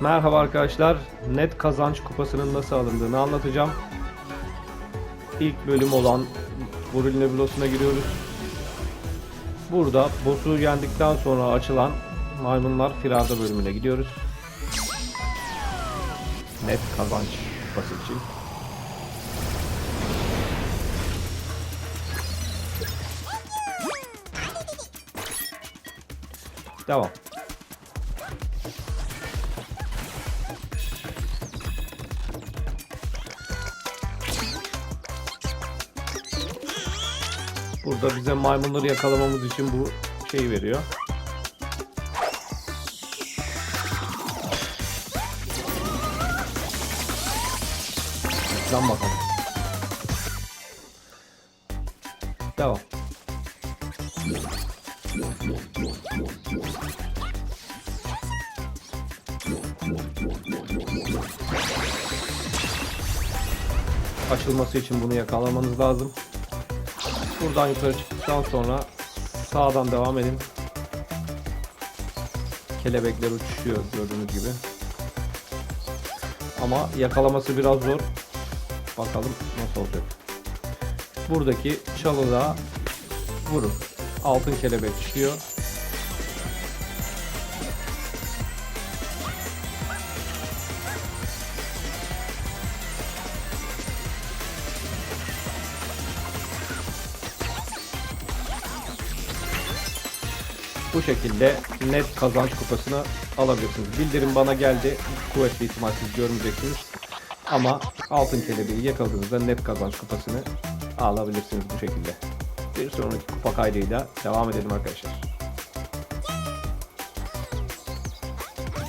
Merhaba arkadaşlar. Net kazanç kupasının nasıl alındığını anlatacağım. İlk bölüm olan Goril Nebulos'una giriyoruz. Burada boss'u yendikten sonra açılan Maymunlar Firarda bölümüne gidiyoruz. Net kazanç kupası için. Devam. Burada bize maymunları yakalamamız için bu şeyi veriyor. Lan bakalım. Devam. Açılması için bunu yakalamanız lazım. Buradan yukarı çıktıktan sonra sağdan devam edin. Kelebekler uçuşuyor gördüğünüz gibi. Ama yakalaması biraz zor. Bakalım nasıl olacak. Buradaki çalıda vurun. Altın kelebek çıkıyor. Bu şekilde net kazanç kupasını alabilirsiniz. Bildirim bana geldi. Kuvvetli ihtimal siz görmeyeceksiniz. Ama altın kelebeği yakaladığınızda net kazanç kupasını alabilirsiniz bu şekilde. Bir sonraki kupa kaydıyla devam edelim arkadaşlar.